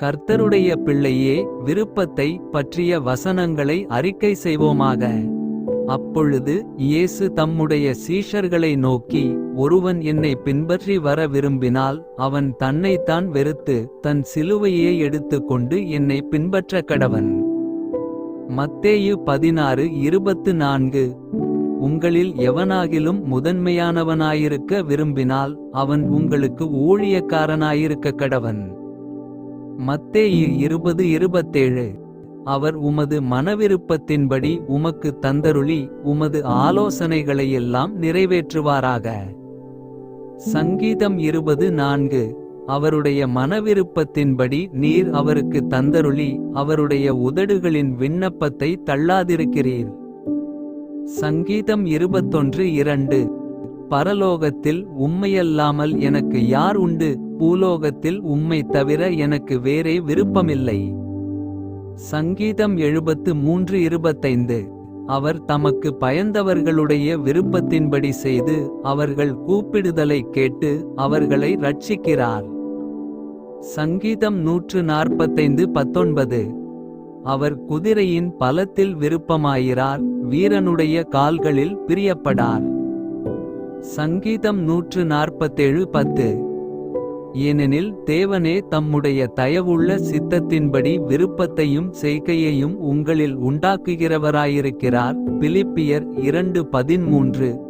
கர்த்தருடைய பிள்ளையே விருப்பத்தை பற்றிய வசனங்களை அறிக்கை செய்வோமாக. அப்பொழுது இயேசு தம்முடைய சீஷர்களை நோக்கி ஒருவன் என்னை பின்பற்றி வர விரும்பினால் அவன் தன்னைத்தான் வெறுத்து தன் சிலுவையே எடுத்துக்கொண்டு என்னை பின்பற்ற கடவன். மத்தேயு பதினாறு இருபத்து நான்கு. உங்களில் எவனாகிலும் முதன்மையானவனாயிருக்க விரும்பினால் அவன் உங்களுக்கு ஊழியக்காரனாயிருக்க கடவன். மத்தேயு இருபது இருபத்தேழு. அவர் உமது மனவிருப்பத்தின்படி உமக்கு தந்தருளி உமது ஆலோசனைகளையெல்லாம் நிறைவேற்றுவாராக. சங்கீதம் இருபது நான்கு. அவருடைய மனவிருப்பத்தின்படி நீர் அவருக்கு தந்தருளி அவருடைய உதடுகளின் விண்ணப்பத்தை தள்ளாதிருக்கிறீர். சங்கீதம் இருபத்தொன்று இரண்டு. பரலோகத்தில் உண்மையல்லாமல் எனக்கு யார் உண்டு? பூலோகத்தில் உம்மை தவிர எனக்கு வேறே விருப்பமில்லை. சங்கீதம் எழுபத்து மூன்று இருபத்தைந்து. அவர் தமக்கு பயந்தவர்களுடைய விருப்பத்தின்படி செய்து அவர்கள் கூப்பிடுதலை கேட்டு அவர்களை ரட்சிக்கிறார் சங்கீதம் நூற்று நாற்பத்தைந்து பத்தொன்பது. அவர் குதிரையின் பலத்தில் விருப்பமாயிறார் வீரனுடைய கால்களில் பிரியப்படார். சங்கீதம் நூற்று நாற்பத்தேழு பத்து. ஏனெனில் தேவனே தம்முடைய தயவுள்ள சித்தத்தின்படி விருப்பத்தையும் செய்கையையும் உங்களில் உண்டாக்குகிறவராயிருக்கிறார். பிலிப்பியர் இரண்டு பதின்மூன்று.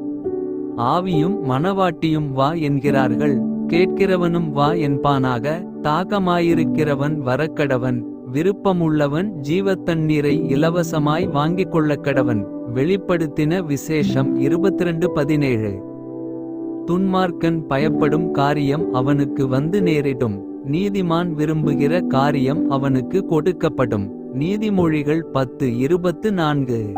ஆவியும் மனவாட்டியும் வா என்கிறார்கள். கேட்கிறவனும் வா என்பானாக தாகமாயிருக்கிறவன் வரக்கடவன் விருப்பமுள்ளவன் ஜீவத்தண்ணீரை இலவசமாய் வாங்கிக் கொள்ளக்கடவன். வெளிப்படுத்தின விசேஷம் இருபத்திரண்டு பதினேழு. துன்மார்க்கன் பயப்படும் காரியம் அவனுக்கு வந்து நேரிடும். நீதிமான் விரும்புகிற காரியம் அவனுக்கு கொடுக்கப்படும். நீதிமொழிகள் பத்து இருபத்து நான்கு.